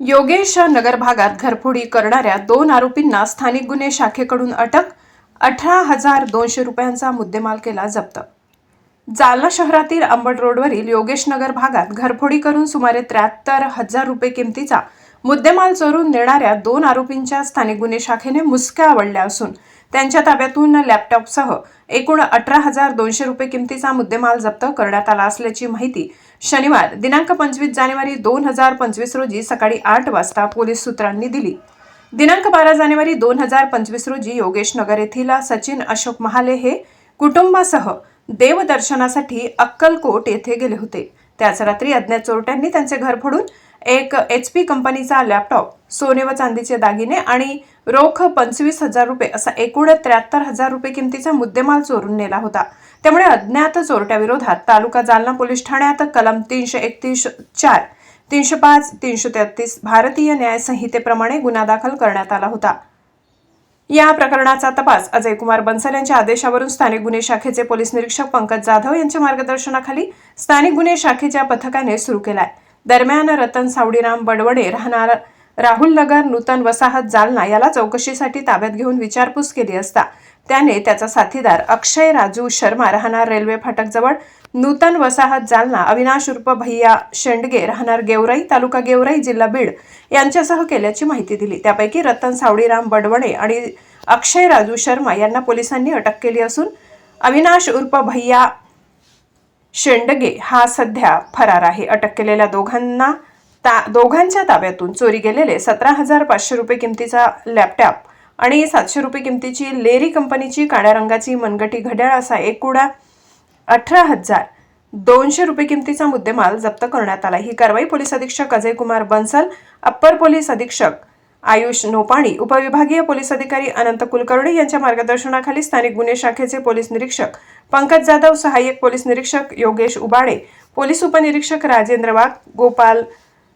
योगेश नगर भागात घरफोडी करणाऱ्या दोन आरोपींना स्थानिक गुन्हे शाखेकडून अटक अठरा हजार दोनशे रुपयांचा मुद्देमाल केला जप्त. जालना शहरातील अंबड रोडवरील योगेश नगर भागात घरफोडी करून सुमारे त्र्याहत्तर हजार रुपये किमतीचा मुद्देमाल चोरून नेणाऱ्या दोन आरोपींच्या स्थानिक गुन्हे शाखेने मुसक्या आवडल्या असून त्यांच्या ताब्यातून लॅपटॉपसह एकूण अठरा हजार दोनशे रुपये किमतीचा मुद्देमाल जप्त करण्यात आला असल्याची माहिती शनिवार दिनांक पंचवीस जानेवारी दोन हजार पंचवीस रोजी सकाळी आठ वाजता पोलीस सूत्रांनी दिली. दिनांक बारा जानेवारी दोन हजार पंचवीस रोजी योगेश नगर येथील सचिन अशोक महाले हे कुटुंबासह देवदर्शनासाठी अक्कलकोट येथे गेले होते. त्याच रात्री अज्ञात चोरट्यांनी त्यांचे घर फोडून एक एच पी कंपनीचा लॅपटॉप सोने व चांदीचे दागिने आणि रोख पंचवीस हजार रुपये असा एकूण त्र्याहत्तर हजार रुपये किमतीचा मुद्देमाल चोरून नेला होता. त्यामुळे अज्ञात चोरट्याविरोधात तालुका जालना पोलीस ठाण्यात कलम तीनशे एकतीस चार तीनशे पाच तीनशे तेहतीस भारतीय न्याय संहितेप्रमाणे गुन्हा दाखल करण्यात आला होता. या प्रकरणाचा तपास अजय कुमार बन्सल यांच्या आदेशावरून स्थानिक गुन्हे शाखेचे पोलीस निरीक्षक पंकज जाधव यांच्या मार्गदर्शनाखाली स्थानिक गुन्हे शाखेच्या पथकाने सुरू केलाय. दरम्यान रतन सावडीराम बडवडे राहणार राहुल नगर नूतन वसाहत जालना याला चौकशीसाठी ताब्यात घेऊन विचारपूस केली असता त्याने त्याचा साथीदार अक्षय राजू शर्मा राहणार रेल्वे फाटकजवळ नूतन वसाहत जालना अविनाश उर्फ भैया शेंडगे राहणार गेवराई तालुका गेवराई जिल्हा बीड यांच्यासह केल्याची माहिती दिली. त्यापैकी रतन सावळीराम बडवणे आणि अक्षय राजू शर्मा यांना पोलिसांनी अटक केली असून अविनाश उर्फ भैया शेंडगे हा सध्या फरार आहे. अटक केलेल्या दोघांना ता दोघांच्या ताब्यातून चोरी गेलेले सतरा हजार पाचशे रुपये किमतीचा लॅपटॉप आणि सातशे रुपये किमतीची लेरी कंपनीची काळ्या रंगाची मनगटी घड्याळ असा एकूणा अठरा हजार दोनशे रुपये किमतीचा मुद्देमाल जप्त करण्यात आला. ही कारवाई पोलीस अधीक्षक अजय कुमार बन्सल अप्पर पोलीस अधीक्षक आयुष नोपाणी उपविभागीय पोलीस अधिकारी अनंत कुलकर्णी यांच्या मार्गदर्शनाखाली स्थानिक गुन्हे शाखेचे पोलीस निरीक्षक पंकज जाधव सहाय्यक पोलीस निरीक्षक योगेश उबाडे पोलीस उपनिरीक्षक राजेंद्र वाघ गोपाल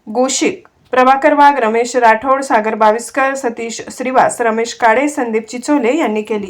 गोशिक प्रभाकर वाघ रमेश राठोड सागर बाविस्कर सतीश श्रीवास रमेश काळे संदीप चिचोले यांनी केली.